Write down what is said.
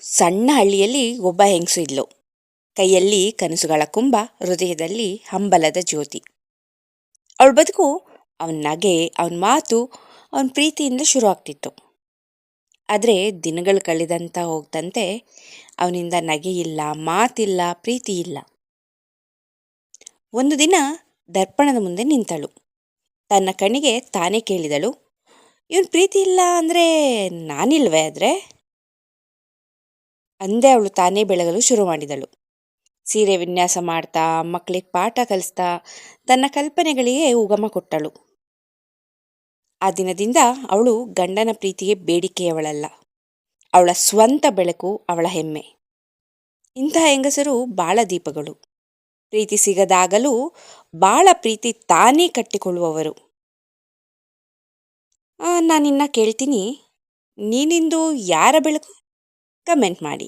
ಸಣ್ಣ ಹಳ್ಳಿಯಲ್ಲಿ ಒಬ್ಬ ಹೆಂಗಸು ಇದ್ಲು. ಕೈಯಲ್ಲಿ ಕನಸುಗಳ ಕುಂಭ, ಹೃದಯದಲ್ಲಿ ಹಂಬಲದ ಜ್ಯೋತಿ. ಅವಳ ಬದುಕು, ಅವನ ನಗೆ, ಅವನ ಮಾತು, ಅವನ ಪ್ರೀತಿಯಿಂದ ಶುರು ಆಗ್ತಿತ್ತು. ಆದರೆ ದಿನಗಳು ಕಳೆದಂತ ಹೋಗ್ತಂತೆ ಅವನಿಂದ ನಗೆ ಇಲ್ಲ, ಮಾತಿಲ್ಲ, ಪ್ರೀತಿ ಇಲ್ಲ. ಒಂದು ದಿನ ದರ್ಪಣದ ಮುಂದೆ ನಿಂತಳು. ತನ್ನ ಕಣ್ಣಿಗೆ ತಾನೇ ಕೇಳಿದಳು, ಇವನ್ ಪ್ರೀತಿ ಇಲ್ಲ ಅಂದರೆ ನಾನಿಲ್ವೇ ಆದರೆ? ಅಂದೇ ಅವಳು ತಾನೇ ಬೆಳಗಲು ಶುರು ಮಾಡಿದಳು. ಸೀರೆ ವಿನ್ಯಾಸ ಮಾಡ್ತಾ ಮಕ್ಕಳಿಗೆ ಪಾಠ ಕಲಿಸ್ತಾ, ತನ್ನ ಕಲ್ಪನೆಗಳಿಗೆ ಉಗಮ ಕೊಟ್ಟಳು. ಆ ದಿನದಿಂದ ಅವಳು ಗಂಡನ ಪ್ರೀತಿಗೆ ಬೇಡಿಕೆಯವಳಲ್ಲ. ಅವಳ ಸ್ವಂತ ಬೆಳಕು ಅವಳ ಹೆಮ್ಮೆ. ಇಂತಹ ಹೆಂಗಸರು ಬಾಳ ದೀಪಗಳು. ಪ್ರೀತಿ ಸಿಗದಾಗಲೂ ಬಾಳ ಪ್ರೀತಿ ತಾನೇ ಕಟ್ಟಿಕೊಳ್ಳುವವರು. ನಾನಿನ್ನ ಕೇಳ್ತೀನಿ, ನೀನಿಂದು ಯಾರ ಬೆಳಕು? ಕಮೆಂಟ್ ಮಾಡಿ